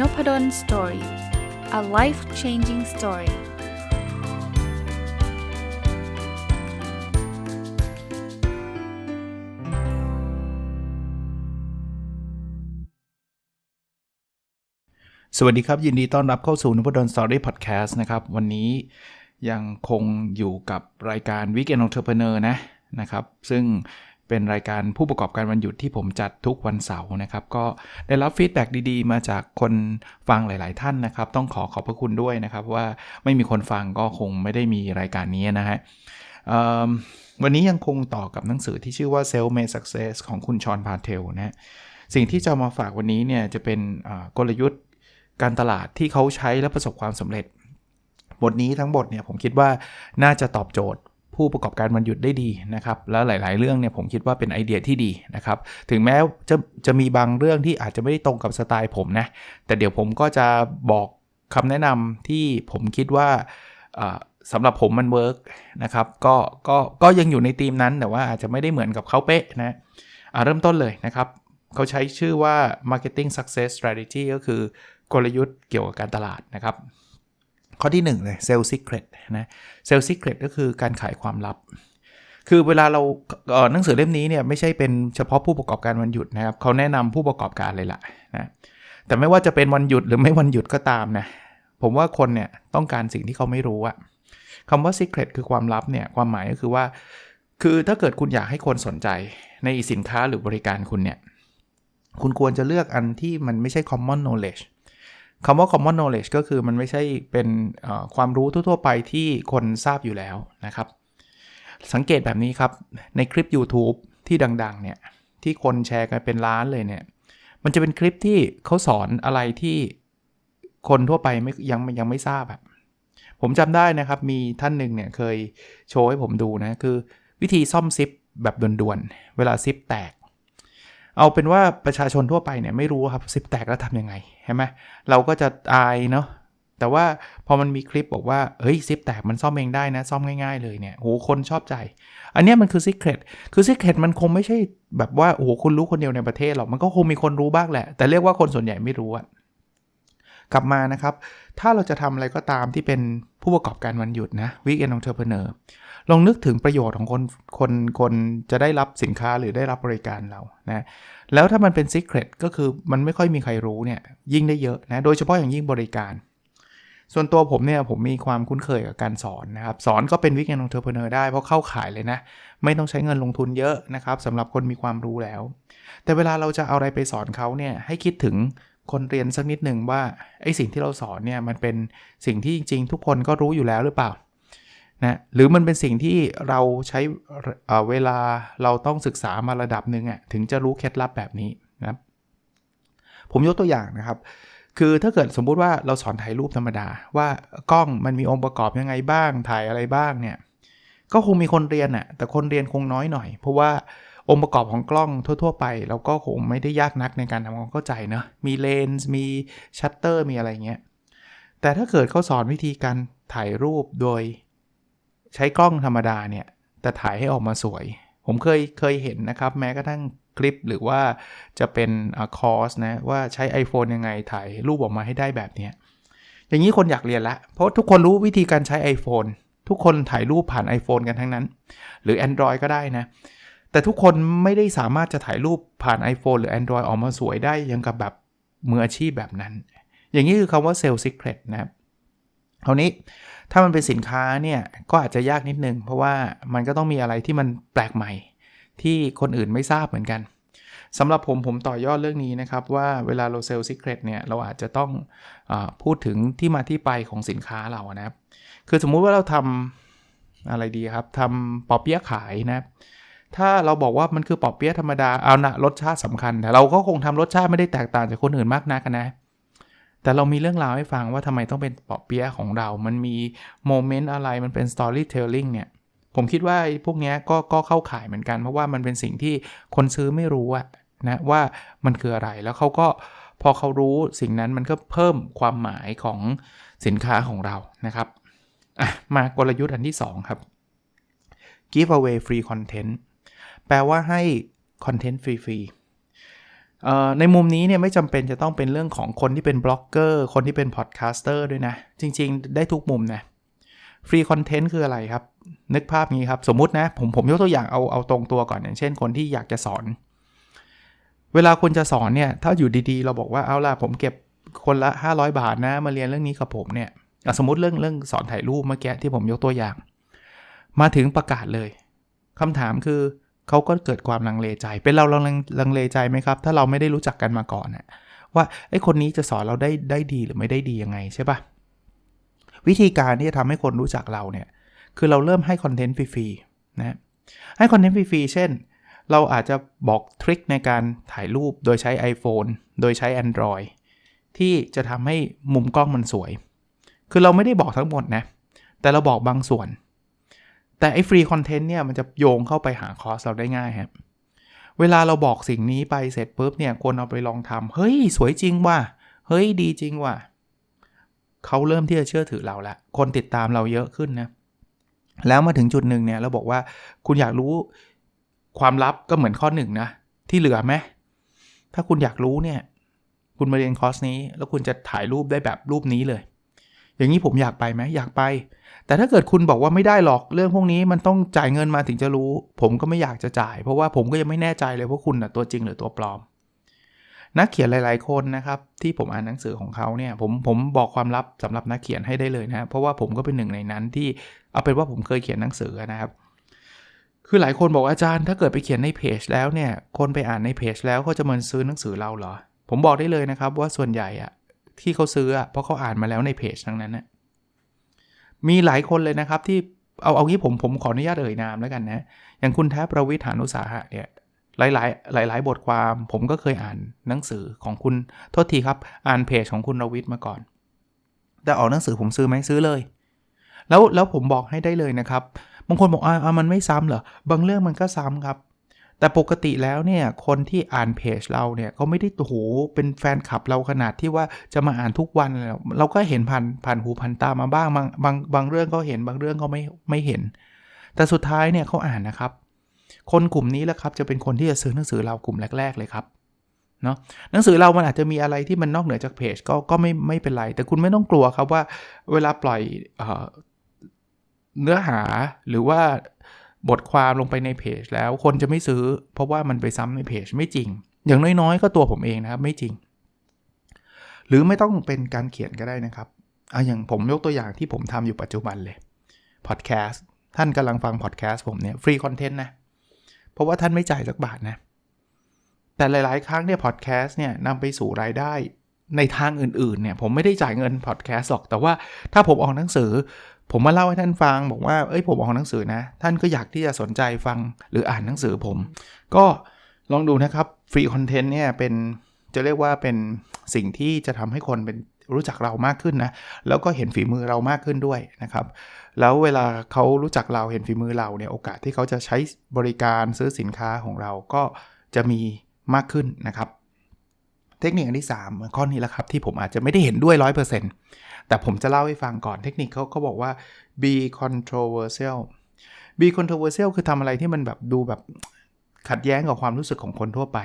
n o p ด d o สตอรี่ a life changing story สวัสดีครับ ยินดีต้อนรับเข้าสู่นพดลสตอรี่พอดแคสต์นะครับ วันนี้ยังคงอยู่กับรายการ Weekend Entrepreneur นะนะครับ ซึ่ง เป็นรายการผู้ประกอบการวันหยุดที่ผมจัดทุกวันเสาร์นะครับ ก็ได้รับฟีดแบ็ดีๆ มาจากคนฟังหลาย ๆ ท่านนะครับ ต้องขอขอบพระคุณด้วยนะครับ ว่าไม่มีคนฟังก็คงไม่ได้มีรายการนี้นะฮะวันนี้ยังคงต่อกับหนังสือที่ชื่อว่า Self Made Success ของคุณชอนพาเทลนะสิ่งที่จะมาฝากวันนี้เนี่ยจะเป็นกลยุทธ์การตลาดที่เขาใช้และประสบความสำเร็จ บทนี้ทั้งบทเนี่ยผมคิดว่าน่าจะตอบโจทย์ ผู้ประกอบการมันหยุดได้ดีนะครับ แล้วหลาย ๆ เรื่องเนี่ยผมคิดว่าเป็นไอเดียที่ดีนะครับ ถึงแม้จะจะมีบางเรื่องที่อาจจะไม่ได้ตรงกับสไตล์ผมนะ แต่เดี๋ยวผมก็จะบอกคำแนะนำที่ผมคิดว่าสำหรับผมมันเวิร์กนะครับก็ก็ก็ยังอยู่ในธีมนั้น แต่ว่าอาจจะไม่ได้เหมือนกับเขาเป๊ะนะเริ่มต้นเลยนะครับ เขาใช้ชื่อว่า marketing success strategy ก็คือกลยุทธ์เกี่ยวกับการตลาดนะครับ ข้อที่1เลยเซลล์ซิกเรตนะเซลล์ซิกเรตก็คือการขายความลับ คือเวลาเราหนังสือเล่มนี้เนี่ยไม่ใช่เป็นเฉพาะผู้ประกอบการวันหยุดนะครับเขาแนะนำผู้ประกอบการเลยละนะแต่ไม่ว่าจะเป็นวันหยุดหรือไม่วันหยุดก็ตามนะผมว่าคนเนี่ยต้องการสิ่งที่เขาไม่รู้อะคำว่า secret คือความลับเนี่ยความหมายก็คือว่า คือถ้าเกิดคุณอยากให้คนสนใจในสินค้าหรือบริการคุณเนี่ย คุณควรจะเลือกอันที่มันไม่ใช่ common knowledge คำว่า common knowledge ก็คือมันไม่ใช่เป็นความรู้ทั่ว ๆ ไปที่คนทราบอยู่แล้วนะครับ สังเกตแบบนี้ครับ ในคลิป YouTube ที่ดัง ๆ เนี่ย ที่คนแชร์กันเป็นล้านเลยเนี่ย มันจะเป็นคลิปที่เขาสอนอะไรที่คนทั่วไปไม่ยังยังไม่ทราบอะผมจำได้นะครับ มีท่านหนึ่งเนี่ยเคยโชว์ให้ผมดูนะ คือวิธีซ่อมซิปแบบด่วนๆ เวลาซิปแตก เอาเป็นว่าประชาชนทั่วไปเนี่ยไม่รู้ครับซิปแตกแล้วทำยังไงใช่ไหมเราก็จะอายเนาะแต่ว่าพอมันมีคลิปบอกว่าเฮ้ยซิปแตกมันซ่อมเองได้นะ ซ่อมง่ายๆเลยเนี่ยโหคนชอบใจ อันนี้มันคือซิกเรตคือซิกเรตมันคงไม่ใช่แบบว่าโอ้โหคุณรู้คนเดียวในประเทศหรอก มันก็คงมีคนรู้บ้างแหละ แต่เรียกว่าคนส่วนใหญ่ไม่รู้อะกลับมานะครับ ถ้าเราจะทำอะไรก็ตามที่เป็น ผู้ประกอบการวันหยุดนะวิกเอนองเทอร์เพเนอร์ลองนึกถึงประโยชน์ของคนคนคนจะได้รับสินค้าหรือได้รับบริการเรานะแล้วถ้ามันเป็นซิกเรตก็คือมันไม่ค่อยมีใครรู้เนี่ยยิ่งได้เยอะนะโดยเฉพาะอย่างยิ่งบริการ ส่วนตัวผมเนี่ยผมมีความคุ้นเคยกับการสอนนะครับสอนก็เป็นวิกเอนองเทอร์เพเนอร์ได้เพราะเข้าขายเลยนะ ไม่ต้องใช้เงินลงทุนเยอะนะครับสำหรับคนมีความรู้แล้ว แต่เวลาเราจะเอาอะไรไปสอนเขาเนี่ยให้คิดถึง คนเรียนสักนิดหนึ่งว่าไอ้สิ่งที่เราสอนเนี่ยมันเป็นสิ่งที่จริง ๆ ทุกคนก็รู้อยู่แล้วหรือเปล่านะหรือมันเป็นสิ่งที่เราใช้เวลาเราต้องศึกษามาระดับหนึ่งอะถึงจะรู้เคล็ดลับแบบนี้นะผมยกตัวอย่างนะครับ คือถ้าเกิดสมมุติว่าเราสอนถ่ายรูปธรรมดา ว่ากล้องมันมีองค์ประกอบยังไงบ้างถ่ายอะไรบ้างเนี่ยก็คงมีคนเรียนอะแต่คนเรียนคงน้อยหน่อย เพราะว่า องค์ประกอบของกล้องทั่ว ๆ ไป เราก็คงไม่ได้ยากนักในการทำความเข้าใจเนะมีเลนส์มีชัตเตอร์มีอะไรเงี้ยแต่ถ้าเกิดเขาสอนวิธีการถ่ายรูปโดยใช้กล้องธรรมดาเนี่ยแต่ถ่ายให้ออกมาสวย ผมเคยเคยเห็นนะครับ แม้กระทั่งคลิปหรือว่าจะเป็นคอร์สนะว่าใช้ iPhone ยังไงถ่ายรูปออกมาให้ได้แบบนี้อย่างนี้คนอยากเรียนละ เพราะทุกคนรู้วิธีการใช้ iPhone ทุกคนถ่ายรูปผ่าน iPhone กันทั้งนั้น หรือ Android ก็ได้นะ แต่ทุกคนไม่ได้สามารถจะถ่ายรูปผ่าน iPhone หรือ Android ออกมาสวยได้ยังกับแบบมืออาชีพแบบนั้น อย่างนี้คือคำว่าเซลล์ซิกเรตนะครับคราวนี้ถ้ามันเป็นสินค้าเนี่ย ก็อาจจะยากนิดนึง เพราะว่ามันก็ต้องมีอะไรที่มันแปลกใหม่ ที่คนอื่นไม่ทราบเหมือนกันสำหรับผมผมต่อยอดเรื่องนี้นะครับ ว่าเวลาเราเซลล์ซิกเรตเนี่ย เราอาจจะต้องอพูดถึงที่มาที่ไปของสินค้าเรานะครับ คือสมมุติว่าเราทำอะไรดีครับทำปอเปี๊ยะขายนะครับ ถ้าเราบอกว่ามันคือปอเปี๊ยะธรรมดาเอานะรสชาติสำคัญ แต่เราก็คงทำรสชาติไม่ได้แตกต่างจากคนอื่นมากนักนะ แต่เรามีเรื่องราวให้ฟังว่าทำไมต้องเป็นปอเปี๊ยะของเรา มันมีโมเมนต์อะไรมันเป็นสตอรี่เทลลิงเนี่ยผมคิดว่าพวกนี้ก็ก็เข้าข่ายเหมือนกัน เพราะว่ามันเป็นสิ่งที่คนซื้อไม่รู้อะนะว่ามันคืออะไรแล้วเขาก็พอเขารู้สิ่งนั้นมันก็เพิ่มความหมายของสินค้าของเรานะครับมากลยุทธ์อันที่ 2 ครับ give away free content แปลว่าให้คอนเทนต์ฟรีในมุมนี้เนี่ยไม่จำเป็นจะต้องเป็นเรื่องของคนที่เป็นบล็อกเกอร์ คนที่เป็นพอดแคสเตอร์ด้วยนะ จริงๆ ได้ทุกมุมนะฟรีคอนเทนต์คืออะไรครับ นึกภาพนี้ครับ สมมุตินะผมผมยกตัวอย่างเอาเอาตรงตัวก่อนอย่างเช่นคนที่อยากจะสอน เวลาคนจะสอนเนี่ย ถ้าอยู่ดีๆ เราบอกว่าเอาล่ะผมเก็บคนละ 500 บาทนะมาเรียนเรื่องนี้กับผมเนี่ยสมมติเรื่องเรื่องสอนถ่ายรูปเมื่อกี้ที่ผมยกตัวอย่าง มาถึงประกาศเลยคำถามคือ เขาก็เกิดความลังเลใจ เป็นเราลังลังเลใจไหมครับ ถ้าเราไม่ได้รู้จักกันมาก่อนนะว่าไอ้คนนี้จะสอนเราได้ได้ดีหรือไม่ได้ดียังไงใช่ปะวิธีการที่จะทำให้คนรู้จักเราเนี่ย คือเราเริ่มให้คอนเทนต์ฟรีๆนะให้คอนเทนต์ฟรีๆเช่น เราอาจจะบอกทริคในการถ่ายรูปโดยใช้ iPhone โดยใช้ Android ที่จะทำให้มุมกล้องมันสวย คือเราไม่ได้บอกทั้งหมดนะ แต่เราบอกบางส่วน แต่ไอ้ฟรีคอนเทนต์เนี่ยมันจะโยงเข้าไปหาคอร์สเราได้ง่ายครับเวลาเราบอกสิ่งนี้ไปเสร็จปุ๊บเนี่ยคนเอาไปลองทำเฮ้ย สวยจริงว่ะ เฮ้ยดีจริงว่ะเขาเริ่มที่จะเชื่อถือเราละ คนติดตามเราเยอะขึ้นนะ แล้วมาถึงจุดหนึ่งเนี่ยเราบอกว่าคุณอยากรู้ความลับก็เหมือนข้อหนึ่งนะ ที่เหลือไหมถ้าคุณอยากรู้เนี่ย คุณมาเรียนคอร์สนี้ แล้วคุณจะถ่ายรูปได้แบบรูปนี้เลย อย่างนี้ผมอยากไปไหมอยากไป แต่ถ้าเกิดคุณบอกว่าไม่ได้หรอกเรื่องพวกนี้มันต้องจ่ายเงินมาถึงจะรู้ ผมก็ไม่อยากจะจ่าย เพราะว่าผมก็ยังไม่แน่ใจเลยว่าคุณนะตัวจริงหรือตัวปลอม นักเขียนหลาย ๆ คนนะครับที่ผมอ่านหนังสือของเขาเนี่ยผมผมบอกความลับสำหรับนักเขียนให้ได้เลยนะเพราะว่าผมก็เป็นหนึ่งในนั้นที่เอาเป็นว่าผมเคยเขียนหนังสือนะครับคือหลายคนบอกอาจารย์ถ้าเกิดไปเขียนในเพจแล้วเนี่ยคนไปอ่านในเพจแล้วเขาจะมาซื้อหนังสือเราเหรอ ผมบอกได้เลยนะครับว่าส่วนใหญ่อะที่เขาซื้ออะเพราะเขาอ่านมาแล้วในเพจทั้งนั้นนะ มีหลายคนเลยนะครับที่เอาเอางี้ผมผมขออนุญาตเอ่ยนามแล้วกันนะ อย่างคุณแทบประวิทยานุสาหะเนี่ยหลายหลายหลายหลายบทความผมก็เคยอ่านหนังสือของคุณโทษทีครับ อ่านเพจของคุณรวิทย์มาก่อน แต่ออกหนังสือผมซื้อไหมซื้อเลย แล้วแล้วผมบอกให้ได้เลยนะครับบางคนบอกอ่ามันไม่ซ้ำเหรอบางเรื่องมันก็ซ้ำครับ แต่ปกติแล้วเนี่ยคนที่อ่านเพจเราเนี่ยเขาไม่ได้โหเป็นแฟนคลับเราขนาดที่ว่าจะมาอ่านทุกวันแล้วเราก็เห็นผ่านผ่านหูผ่านตามาบ้างบางบางบางเรื่องก็เห็นบางเรื่องก็ไม่ไม่เห็น แต่สุดท้ายเนี่ยเขาอ่านนะครับ คนกลุ่มนี้แหละครับจะเป็นคนที่จะซื้อหนังสือเรากลุ่มแรก ๆ เลยครับเนาะหนังสือเรามันอาจจะมีอะไรที่มันนอกเหนือจากเพจก็ก็ไม่ไม่เป็นไร แต่คุณไม่ต้องกลัวครับว่าเวลาปล่อยเอเนื้อหาหรือว่า บทความลงไปในเพจแล้วคนจะไม่ซื้อ เพราะว่ามันไปซ้ำในเพจไม่จริง อย่างน้อยๆ ก็ตัวผมเองนะครับไม่จริง หรือไม่ต้องเป็นการเขียนก็ได้นะครับเอาอย่างผมยกตัวอย่างที่ผมทำอยู่ปัจจุบันเลยพอดแคสต์ท่านกำลังฟังพอดแคสต์ผมเนี่ยฟรีคอนเทนต์นะ เพราะว่าท่านไม่จ่ายสักบาทนะ แต่หลาย ๆ ครั้งเนี่ยพอดแคสต์เนี่ยนำไปสู่รายได้ในทางอื่น ๆ เนี่ยผมไม่ได้จ่ายเงินพอดแคสต์หรอก แต่ว่าถ้าผมออกหนังสือ ผมมาเล่าให้ท่านฟังบอกว่าเอ้ยผมออกหนังสือนะ ท่านก็อยากที่จะสนใจฟังหรืออ่านหนังสือผม ก็ลองดูนะครับฟรีคอนเทนต์เนี่ยเป็นจะเรียกว่าเป็นสิ่งที่จะทำให้คนเป็นรู้จักเรามากขึ้นนะ แล้วก็เห็นฝีมือเรามากขึ้นด้วยนะครับ แล้วเวลาเขารู้จักเราเห็นฝีมือเราเนี่ยโอกาสที่เขาจะใช้บริการซื้อสินค้าของเราก็จะมีมากขึ้นนะครับ เทคนิคอันที่ 3 ข้อนี้แหละครับที่ผมอาจจะไม่ได้เห็นด้วย 100% แต่ผมจะเล่าให้ฟังก่อนเทคนิคเขาเขาบอกว่า be controversial be controversial คือทำอะไรที่มันแบบดูแบบขัดแย้งกับความรู้สึกของคนทั่วไป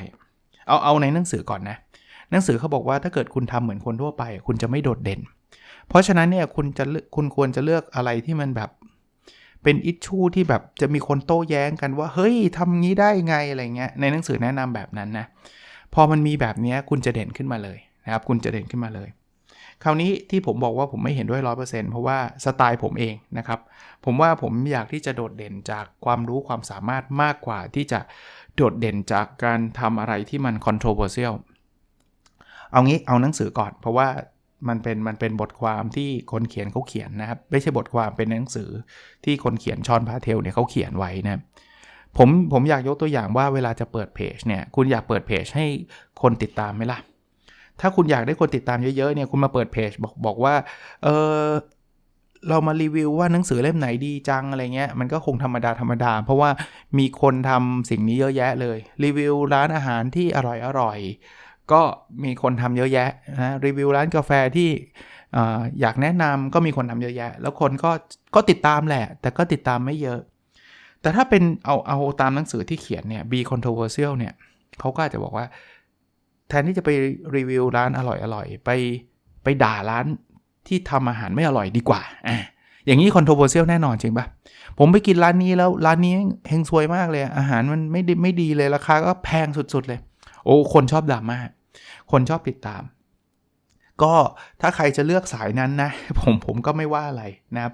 เอาเอาในหนังสือก่อนนะ หนังสือเขาบอกว่าถ้าเกิดคุณทำเหมือนคนทั่วไป คุณจะไม่โดดเด่น เพราะฉะนั้นเนี่ยคุณจะคุณควรจะเลือกอะไรที่มันแบบเป็นอิชชูที่แบบจะมีคนโต้แย้งกันว่า เฮ้ยทำงี้ได้ไงอะไรเงี้ยในหนังสือแนะนำแบบนั้นนะพอมันมีแบบนี้คุณจะเด่นขึ้นมาเลยนะครับ คุณจะเด่นขึ้นมาเลย คราวนี้ที่ผมบอกว่าผมไม่เห็นด้วยร้อเพราะว่าสไตล์ผมเองนะครับ ผมว่าผมอยากที่จะโดดเด่นจากความรู้ความสามารถมากกว่าที่จะโดดเด่นจากการทำอะไรที่มัน controversial เอางี้เอาหนังสือก่อน เพราะว่ามันเป็นมันเป็นบทความที่คนเขียนเขาเขียนนะครับ ไม่ใช่บทความเป็นหนังสือที่คนเขียนชอนพาเทลเนี่ยเขาเขียนไว้นะผมผมอยากยกตัวอย่างว่าเวลาจะเปิดเพจเนี่ยคุณอยากเปิดเพจให้คนติดตามไหมล่ะ ถ้าคุณอยากได้คนติดตามเยอะๆเนี่ยคุณมาเปิดเพจบอกบอกว่าเออเรามารีวิวว่าหนังสือเล่มไหนดีจังอะไรเงี้ยมันก็คงธรรมดาธรรมดา เพราะว่ามีคนทำสิ่งนี้เยอะแยะเลย รีวิวร้านอาหารที่อร่อยอร่อยก็มีคนทำเยอะแยะนะรีวิวร้านกาแฟที่อยากแนะนำก็มีคนทำเยอะแยะ แล้วคนก็ก็ติดตามแหละ แต่ก็ติดตามไม่เยอะ แต่ถ้าเป็นเอาเอาตามหนังสือที่เขียนเนี่ย be controversial เนี่ยเขาก็จะบอกว่า แทนที่จะไปรีวิวร้านอร่อยๆ ไปไปด่าร้านที่ทำอาหารไม่อร่อยดีกว่าอะอย่างนี้คอนโทรเวอร์เซียลแน่นอนจริงปะผมไปกินร้านนี้แล้วร้านนี้เฮงซวยมากเลย อาหารมันไม่ดีไม่ดีเลยราคาก็แพงสุดๆเลย โอ้คนชอบด่ามากคนชอบติดตาม ก็ถ้าใครจะเลือกสายนั้นนะผมผมก็ไม่ว่าอะไรนะครับ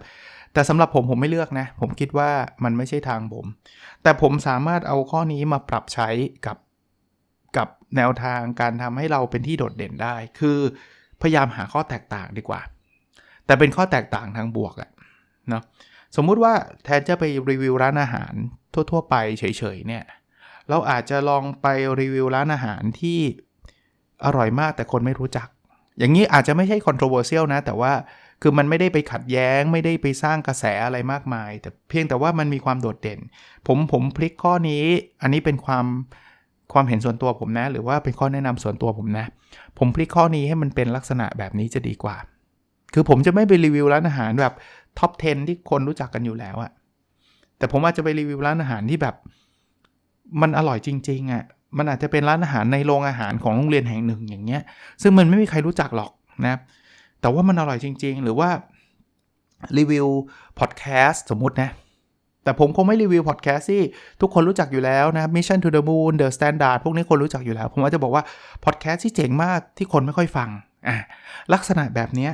แต่สำหรับผมผมไม่เลือกนะ ผมคิดว่ามันไม่ใช่ทางผม แต่ผมสามารถเอาข้อนี้มาปรับใช้กับ กับแนวทางการทำให้เราเป็นที่โดดเด่นได้ คือพยายามหาข้อแตกต่างดีกว่า แต่เป็นข้อแตกต่างทางบวกอะเนาะสมมุติว่าแทนจะไปรีวิวร้านอาหารทั่ว ๆ ไปเฉยๆเนี่ยเราอาจจะลองไปรีวิวร้านอาหารที่อร่อยมากแต่คนไม่รู้จัก อย่างนี้อาจจะไม่ใช่ controversial นะ แต่ว่าคือมันไม่ได้ไปขัดแย้ง ไม่ได้ไปสร้างกระแสอะไรมากมาย แต่เพียงแต่ว่ามันมีความโดดเด่น ผมผมพลิกข้อนี้ อันนี้เป็นความ ความเห็นส่วนตัวผมนะ หรือว่าเป็นข้อแนะนำส่วนตัวผมนะ ผมพลิกข้อนี้ให้มันเป็นลักษณะแบบนี้จะดีกว่า คือผมจะไม่ไปรีวิวร้านอาหารแบบท็อป 10 ที่คนรู้จักกันอยู่แล้วอะแต่ผมอาจจะไปรีวิวร้านอาหารที่แบบ มันอร่อยจริงๆอะมันอาจจะเป็นร้านอาหารในโรงอาหารของโรงเรียนแห่งหนึ่งอย่างเงี้ย ซึ่งมันไม่มีใครรู้จักหรอกนะแต่ว่ามันอร่อยจริง ๆ หรือว่ารีวิวพอดแคสต์สมมตินะ แต่ผมคงไม่รีวิวพอดแคสต์ที่ทุกคนรู้จักอยู่แล้วนะ Mission to the Moon The Standard พวกนี้คนรู้จักอยู่แล้ว ผมอาจจะบอกว่าพอดแคสต์ที่เจ๋งมากที่คนไม่ค่อยฟังอะลักษณะแบบนี้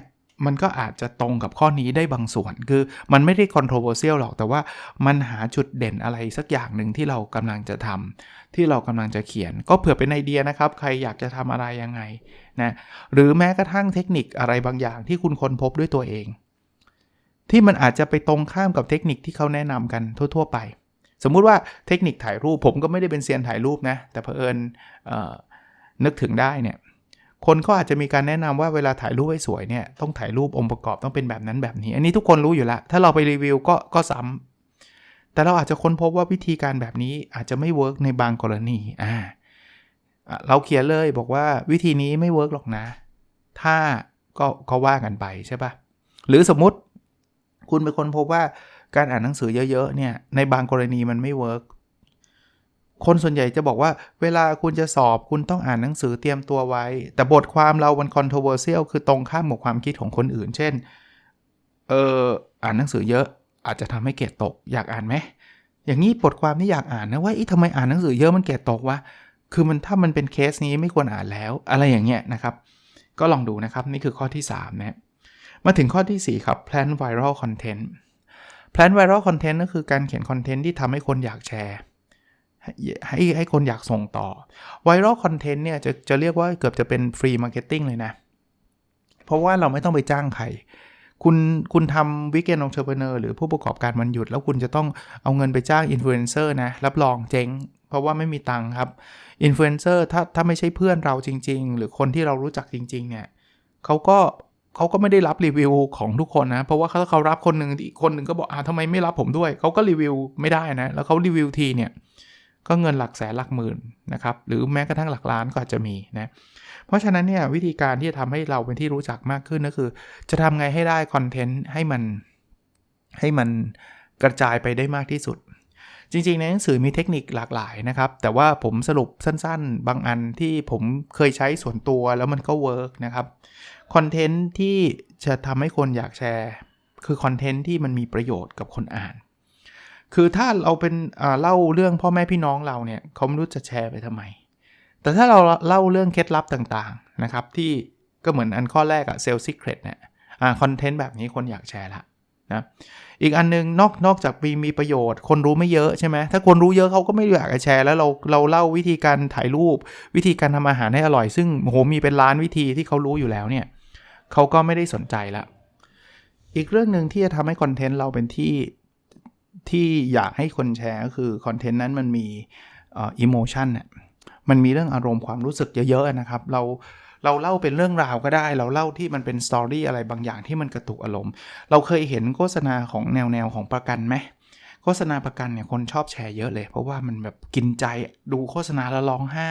มันก็อาจจะตรงกับข้อนี้ได้บางส่วน คือมันไม่ได้ controversial หรอก แต่ว่ามันหาจุดเด่นอะไรสักอย่างหนึ่งที่เรากำลังจะทำที่เรากำลังจะเขียน ก็เผื่อเป็นไอเดียนะครับ ใครอยากจะทำอะไรยังไงนะ หรือแม้กระทั่งเทคนิคอะไรบางอย่างที่คุณค้นพบด้วยตัวเอง ที่มันอาจจะไปตรงข้ามกับเทคนิคที่เขาแนะนำกันทั่ว ๆ ไป สมมุติว่าเทคนิคถ่ายรูปผมก็ไม่ได้เป็นเซียนถ่ายรูปนะ แต่เผอิญนึกถึงได้เนี่ยคนก็อาจจะมีการแนะนำว่าเวลาถ่ายรูปให้สวยเนี่ยต้องถ่ายรูปองค์ประกอบต้องเป็นแบบนั้นแบบนี้ อันนี้ทุกคนรู้อยู่ล้วถ้าเราไปรีวิวก็ก็ซ้ำแต่เราอาจจะค้นพบว่าวิธีการแบบนี้อาจจะไม่เวิร์กในบางกรณีอ่าเราเขียนเลยบอกว่าวิธีนี้ไม่เวิร์กหรอกนะ ถ้าก็ก็ว่ากันไปใช่ปะหรือสมมติ คุณเป็นคนพบว่าการอ่านหนังสือเยอะๆเนี่ยในบางกรณีมันไม่เวิร์กคนส่วนใหญ่จะบอกว่าเวลาคุณจะสอบคุณต้องอ่านหนังสือเตรียมตัวไว้ แต่บทความเรามัน controversial คือตรงข้ามกับความคิดของคนอื่น เช่น เอออ่านหนังสือเยอะ อาจจะทำให้เกรดตก อยากอ่านไหม อย่างนี้บทความที่อยากอ่านนะว่าทำไมอ่านหนังสือเยอะมันเกรดตกวะ คือมันถ้ามันเป็นเคสนี้ไม่ควรอ่านแล้ว อะไรอย่างเงี้ยนะครับ ก็ลองดูนะครับนี่คือข้อที่3นะ มาถึงข้อที่ 4 ครับ plan viral content plan viral content ก็คือการเขียนคอนเทนต์ที่ทำให้คนอยากแชร์ ให้ให้คนอยากส่งต่อไวรัลคอนเทนต์เนี่ยจะจะเรียกว่าเกือบจะเป็นฟรีมาร์เก็ตติ้งเลยนะ เพราะว่าเราไม่ต้องไปจ้างใคร คุณคุณทำวิกเกนองเชอร์เพเนอร์หรือผู้ประกอบการวันหยุด แล้วคุณจะต้องเอาเงินไปจ้างอินฟลูเอนเซอร์นะ รับรองเจ๊งเพราะว่าไม่มีตังค์ครับ อินฟลูเอนเซอร์ถ้าถ้าไม่ใช่เพื่อนเราจริง ๆ หรือคนที่เรารู้จักจริง ๆ เนี่ยเขาก็ เขาก็ไม่ได้รับรีวิวของทุกคนนะ เพราะว่าเขาเขารับคนหนึ่งอีกคนหนึ่งก็บอกอ่าทำไมไม่รับผมด้วย เขาก็รีวิวไม่ได้นะ แล้วเขารีวิวทีเนี่ยก็เงินหลักแสนหลักหมื่นนะครับ หรือแม้กระทั่งหลักล้านก็อาจจะมีนะ เพราะฉะนั้นเนี่ยวิธีการที่จะทำให้เราเป็นที่รู้จักมากขึ้นก็คือ จะทำไงให้ได้คอนเทนต์ให้มันให้มันกระจายไปได้มากที่สุด จริงๆในหนังสือมีเทคนิคหลากหลายนะครับ แต่ว่าผมสรุปสั้นๆ บางอันที่ผมเคยใช้ส่วนตัวแล้วมันก็เวิร์กนะครับคอนเทนต์ที่จะทำให้คนอยากแชร์ คือคอนเทนต์ที่มันมีประโยชน์กับคนอ่าน คือถ้าเราเป็นเล่าเรื่องพ่อแม่พี่น้องเราเนี่ยเขาไม่รู้จะแชร์ไปทำไม แต่ถ้าเราเล่าเรื่องเคล็ดลับต่างๆนะครับที่ก็เหมือนอันข้อแรกอะเซลล์ซิเครตเนี่ยคอนเทนต์แบบนี้คนอยากแชร์ละ นะอีกอันนึงนอกนอกจากมีมีประโยชน์ คนรู้ไม่เยอะใช่ไหมถ้าคนรู้เยอะเขาก็ไม่อยากจะแชร์ แล้วเราเราเล่าวิธีการถ่ายรูป วิธีการทำอาหารให้อร่อย ซึ่งโหมีเป็นล้านวิธีที่เขารู้อยู่แล้วเนี่ยเขาก็ไม่ได้สนใจละอีกเรื่องหนึ่งที่จะทำให้คอนเทนต์เราเป็นที่ที่อยากให้คนแชร์ก็คือคอนเทนต์นั้นมันมีอิโมชันน่ยมันมีเรื่องอารมณ์ความรู้สึกเยอะๆนะครับ เรา เราเล่าเป็นเรื่องราวก็ได้ เราเล่าที่มันเป็นสตอรี่อะไรบางอย่างที่มันกระตุกอารมณ์ เราเคยเห็นโฆษณาของแนวแนวของประกันไหมโฆษณาประกันเนี่ยคนชอบแชร์เยอะเลย เพราะว่ามันแบบกินใจดูโฆษณาแล้วร้องไห้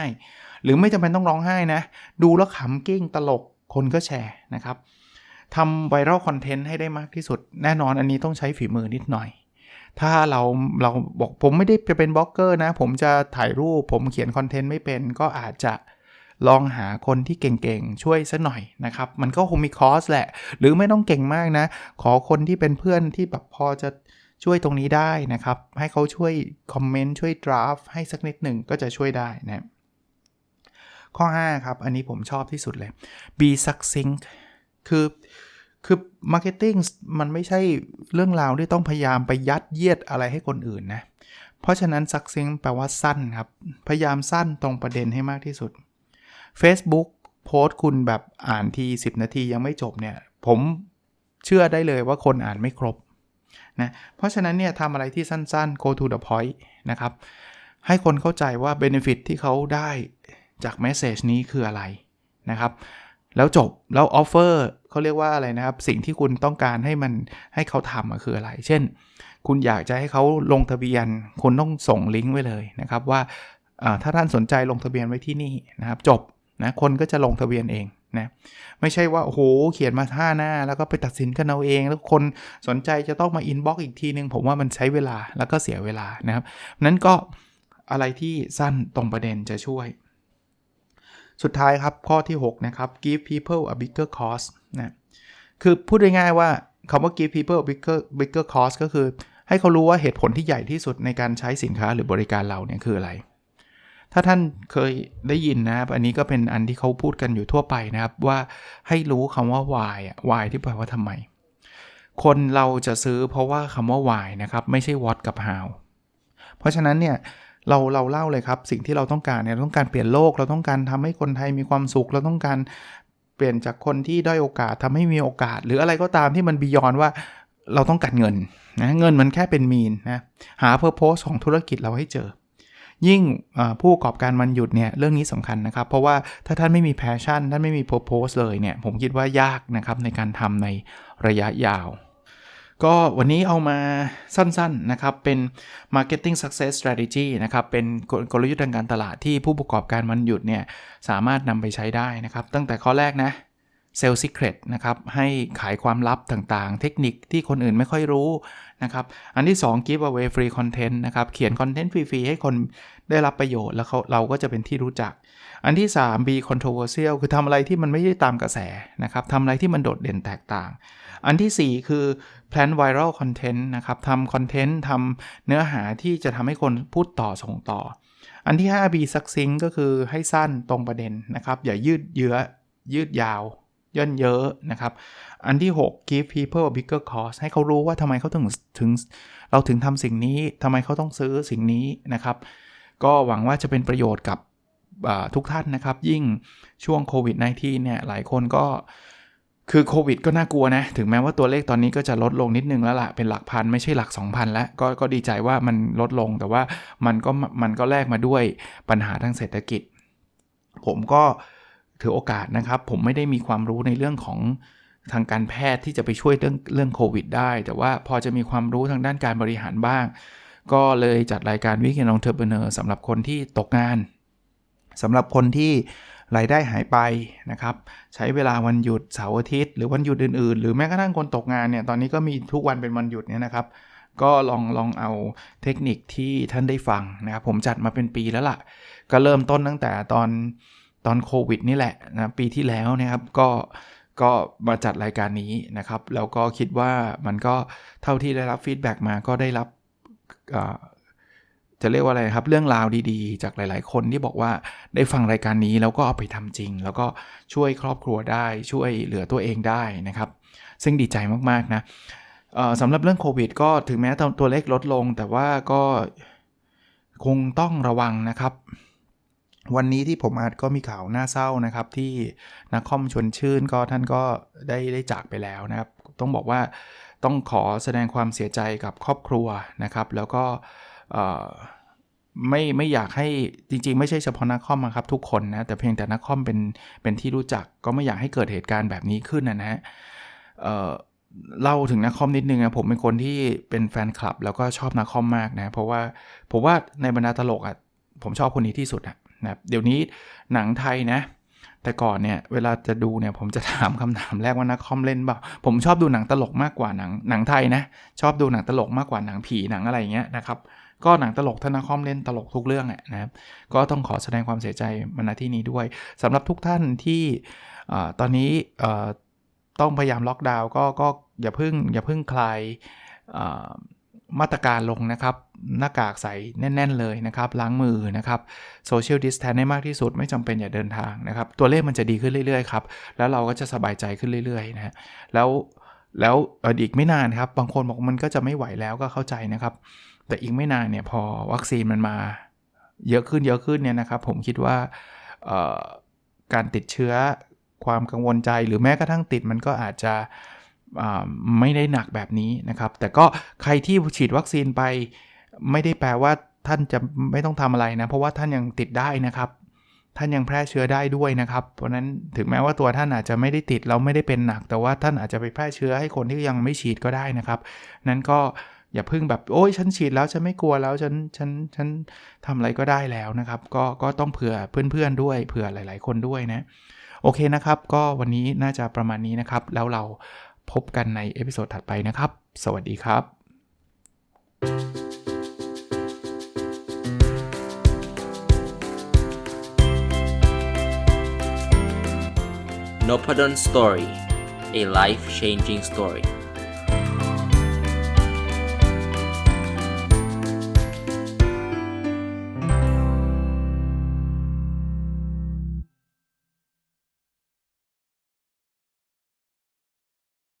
หรือไม่จำเป็นต้องร้องไห้นะ ดูแล้วขำกิ้งตลกคนก็แชร์นะครับทำไวรัลคอนเทนต์ให้ได้มากที่สุด แน่นอนอันนี้ต้องใช้ฝีมือนิดหน่อย ถ้าเราเราบอกผมไม่ได้จะเป็นบล็อกเกอร์นะ ผมจะถ่ายรูปผมเขียนคอนเทนต์ไม่เป็นก็อาจจะ ลองหาคนที่เก่งๆ ช่วยสัหน่อยนะครับ มันก็คงมีคอสแหละ หรือไม่ต้องเก่งมากนะ ขอคนที่เป็นเพื่อนที่แบบพอจะช่วยตรงนี้ได้นะครับ ให้เขาช่วยคอมเมนต์ช่วยดราฟให้สักนิดหนึ่งก็จะช่วยได้นะข้อ 5 ครับ อันนี้ผมชอบที่สุดเลย be succinct คือคือ marketing มันไม่ใช่เรื่องราวที่ต้องพยายามไปยัดเยียดอะไรให้คนอื่นนะ เพราะฉะนั้น succinct แปลว่าสั้นครับ พยายามสั้นตรงประเด็นให้มากที่สุด Facebook โพสต์คุณแบบอ่านที 10 นาทียังไม่จบเนี่ย ผมเชื่อได้เลยว่าคนอ่านไม่ครบนะเพราะฉะนั้นเนี่ยทำอะไรที่สั้นๆ go to the point นะครับ ให้คนเข้าใจว่า benefit ที่เขาได้จาก message นี้คืออะไรนะครับ แล้วจบ แล้ว offer เขาเรียกว่าอะไรนะครับ สิ่งที่คุณต้องการให้มันให้เขาทำคืออะไร เช่น คุณอยากจะให้เขาลงทะเบียน คุณต้องส่งลิงก์ไว้เลยนะครับว่าถ้าท่านสนใจลงทะเบียนไว้ที่นี่นะครับ จบ นะคนก็จะลงทะเบียนเองนะไม่ใช่ว่าโอ้โหเขียนมาห้าหน้า แล้วก็ไปตัดสินกันเอาเอง แล้วคนสนใจจะต้องมาอินบ็อกอีกทีนึง ผมว่ามันใช้เวลาแล้วก็เสียเวลานะครับนั้นก็อะไรที่สั้นตรงประเด็นจะช่วย สุดท้ายครับข้อที่ 6 นะครับ give people a bigger cost นะคือพูดง่ายๆว่าคำว่า give people a bigger bigger cost ก็คือให้เขารู้ว่าเหตุผลที่ใหญ่ที่สุดในการใช้สินค้าหรือบริการเราเนี่ยคืออะไร ถ้าท่านเคยได้ยินนะครับ อันนี้ก็เป็นอันที่เขาพูดกันอยู่ทั่วไปนะครับ ว่าให้รู้คำว่า why อะ why ที่แปลว่าทำไม คนเราจะซื้อเพราะว่าคำว่า why นะครับ ไม่ใช่ what กับ how เพราะฉะนั้นเนี่ยเราเราเล่าเลยครับ สิ่งที่เราต้องการเนี่ยเราต้องการเปลี่ยนโลกเราต้องการทำให้คนไทยมีความสุขเราต้องการเปลี่ยนจากคนที่ด้อยโอกาสทำให้มีโอกาส หรืออะไรก็ตามที่มันบียอนว่าเราต้องการเงินนะเงินมันแค่เป็นมีนนะหาเพอร์โพสของธุรกิจเราให้เจอ ยิ่งผู้ประกอบการมันหยุดเนี่ยเรื่องนี้สำคัญนะครับ เพราะว่าถ้าท่านไม่มีแพชชั่นท่านไม่มีเพอร์โพสเลยเนี่ยผมคิดว่ายากนะครับในการทำในระยะยาว ก็วันนี้เอามาสั้นๆนะครับ เป็น marketing success strategy นะครับ เป็นกลยุทธ์ทางการตลาดที่ผู้ประกอบการมันหยุดเนี่ยสามารถนำไปใช้ได้นะครับ ตั้งแต่ข้อแรกนะ sell secret นะครับให้ขายความลับต่างๆ เทคนิคที่คนอื่นไม่ค่อยรู้ นะครับ อันที่ 2 give away free content นะครับ เขียนคอนเทนต์ฟรี ๆ ให้คนได้รับประโยชน์แล้วเขาเราก็จะเป็นที่รู้จัก อันที่ 3 be controversial คือทำอะไรที่มันไม่ได้ตามกระแสนะครับทำอะไรที่มันโดดเด่นแตกต่าง อันที่ 4 คือ plan viral content นะครับทำคอนเทนต์ทำเนื้อหาที่จะทำให้คนพูดต่อส่งต่อ อันที่ 5 be succinct ก็คือให้สั้นตรงประเด็นนะครับ อย่ายืดเยื้อยืดยาว ย่นเยอะนะครับ อันที่ 6 give people a bigger cost ให้เขารู้ว่าทำไมเขาถึงถึง เราถึงทำสิ่งนี้ทำไมเขาต้องซื้อสิ่งนี้นะครับ ก็หวังว่าจะเป็นประโยชน์กับทุกท่านนะครับ ยิ่งช่วงโควิด -19 เนี่ย หลายคนก็คือโควิดก็น่ากลัวนะ ถึงแม้ว่าตัวเลขตอนนี้ก็จะลดลงนิดนึงแล้วละ่ะ เป็นหลักพันไม่ใช่หลัก 2,000 แล้วก็ก็ดีใจว่ามันลดลงแต่ว่ามันก็มันก็แลกมาด้วยปัญหาทางเศรษฐกิจ ผมก็ ถือโอกาสนะครับ ผมไม่ได้มีความรู้ในเรื่องของทางการแพทย์ที่จะไปช่วยเรื่องเรื่องโควิดได้ แต่ว่าพอจะมีความรู้ทางด้านการบริหารบ้าง ก็เลยจัดรายการวิกเกนองเทอร์เบเนอร์สำหรับคนที่ตกงานสำหรับคนที่รายได้หายไปนะครับ ใช้เวลาวันหยุดเสาร์อาทิตย์หรือวันหยุดอื่นๆ หรือแม้กระทั่งคนตกงานเนี่ยตอนนี้ก็มีทุกวันเป็นวันหยุดเนี่ยนะครับ ก็ลองลองเอาเทคนิคที่ท่านได้ฟังนะครับ ผมจัดมาเป็นปีแล้วล่ะ ก็เริ่มต้นตั้งแต่ตอน ตอนโควิดนี่แหละนะปีที่แล้วนะครับก็ก็มาจัดรายการนี้นะครับ แล้วก็คิดว่ามันก็เท่าที่ได้รับฟีดแบ็กมาก็ได้รับจะเรียกว่าอะไรครับ เรื่องราวดีๆ จากหลาย ๆ คนที่บอกว่าได้ฟังรายการนี้แล้วก็เอาไปทำจริง แล้วก็ช่วยครอบครัวได้ช่วยเหลือตัวเองได้นะครับ ซึ่งดีใจมากๆนะสำหรับเรื่องโควิด ก็ถึงแม้ตัวเลขลดลง แต่ว่าก็คงต้องระวังนะครับ วันนี้ที่ผมอาจก็มีข่าวน่าเศร้านะครับ ที่นักคอมชวนชื่นก็ท่านก็ได้ได้จากไปแล้วนะครับ ต้องบอกว่าต้องขอแสดงความเสียใจกับครอบครัวนะครับ แล้วก็ไม่ไม่อยากให้จริง ๆ ไม่ใช่เฉพาะนักคอมครับทุกคนนะแต่เพียงแต่นักคอมเป็นเป็นที่รู้จักก็ไม่อยากให้เกิดเหตุการณ์แบบนี้ขึ้นนะฮะเล่าถึงนักคอมนิดนึงนะผมเป็นคนที่เป็นแฟนคลับ แล้วก็ชอบนักคอมมากนะเพราะว่าผมว่าในบรรดาตลกอะผมชอบคนนี้ที่สุดอะ นะเดี๋ยวนี้หนังไทยนะ แต่ก่อนเนี่ยเวลาจะดูเนี่ยผมจะถามคำถามแรกว่านักคอมเล่นเปล่าผมชอบดูหนังตลกมากกว่าหนังหนังไทยนะชอบดูหนังตลกมากกว่าหนังผีหนังอะไรเงี้ยนะครับก็หนังตลกธนาคอมเล่นตลกทุกเรื่องอะนะครับก็ต้องขอแสดงความเสียใจมาณที่นี้ด้วยสำหรับทุกท่านที่ตอนนี้ต้องพยายามล็อกดาวน์ก็ก็อย่าเพิ่งอย่าเพิ่งคลาย มาตรการลงนะครับ หน้ากากใส่แน่น ๆ เลยนะครับ ล้างมือนะครับโซเชียลดิสแทนให้มากที่สุดไม่จำเป็นอย่าเดินทางนะครับ ตัวเลขมันจะดีขึ้นเรื่อย ๆ ครับ แล้วเราก็จะสบายใจขึ้นเรื่อยๆนะฮะแล้วแล้วอีกไม่นานครับ บางคนบอกมันก็จะไม่ไหวแล้วก็เข้าใจนะครับ แต่อีกไม่นานเนี่ยพอวัคซีนมันมาเยอะขึ้นเยอะขึ้นเนี่ยนะครับ ผมคิดว่าการติดเชื้อความกังวลใจหรือแม้กระทั่งติดมันก็อาจจะ ไม่ได้หนักแบบนี้นะครับ แต่ก็ใครที่ฉีดวัคซีนไป ไม่ได้แปลว่าท่านจะไม่ต้องทำอะไรนะ เพราะว่าท่านยังติดได้นะครับ ท่านยังแพร่เชื้อได้ด้วยนะครับ เพราะนั้นถึงแม้ว่าตัวท่านอาจจะไม่ได้ติดเราไม่ได้เป็นหนัก แต่ว่าท่านอาจจะไปแพร่เชื้อให้คนที่ยังไม่ฉีดก็ได้นะครับ นั้นก็อย่าเพิ่งแบบโอ้ยฉันฉีดแล้วฉันไม่กลัวแล้วฉันฉันฉันทำอะไรก็ได้แล้วนะครับ ก็ก็ต้องเผื่อเพื่อนๆด้วยเผื่อหลาย ๆ คนด้วยนะ โอเคนะครับ ก็วันนี้น่าจะประมาณนี้นะครับ แล้วเรา พบกันในเอพิโซดถัดไปนะครับ สวัสดีครับ n o p a d o n Story, a life changing story.